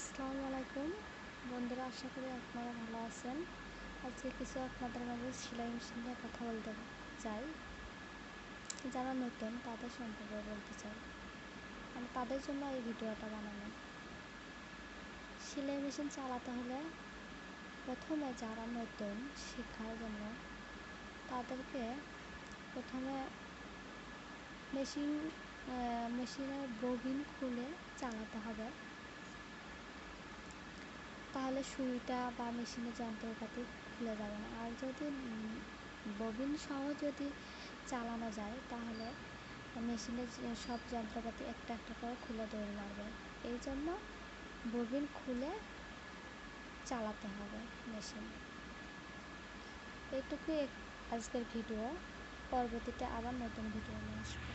আসসালামু আলাইকুম। বন্ধুরা, আশা করি আপনারা ভালো আছেন। আজকে কিছু আপনাদের মাঝে সেলাই মেশিন নিয়ে কথা বলতে চাই। যারা নতুন, তাদের সম্পর্কে বলতে চাই। মানে তাদের জন্য এই ভিডিওটা বানানো সেলাই মেশিন চালাতে হলে প্রথমে যারা নতুন, শেখার জন্য তাদেরকে প্রথমে মেশিন মেশিনের ববিন খুলে চালাতে হবে। তাহলে সুইটা বা মেশিনের যন্ত্রপাতি খুলে যাবে না। আর যদি ববিন সহ যদি চালানো যায়, তাহলে মেশিনের সব যন্ত্রপাতি একটা একটা করে খুলে দৌড় মারবে। এই জন্য ববিন খুলে চালাতে হবে মেশিন। এইটুকুই আজকের ভিডিও। পরবর্তীতে আবার নতুন ভিডিও নিয়ে আসব।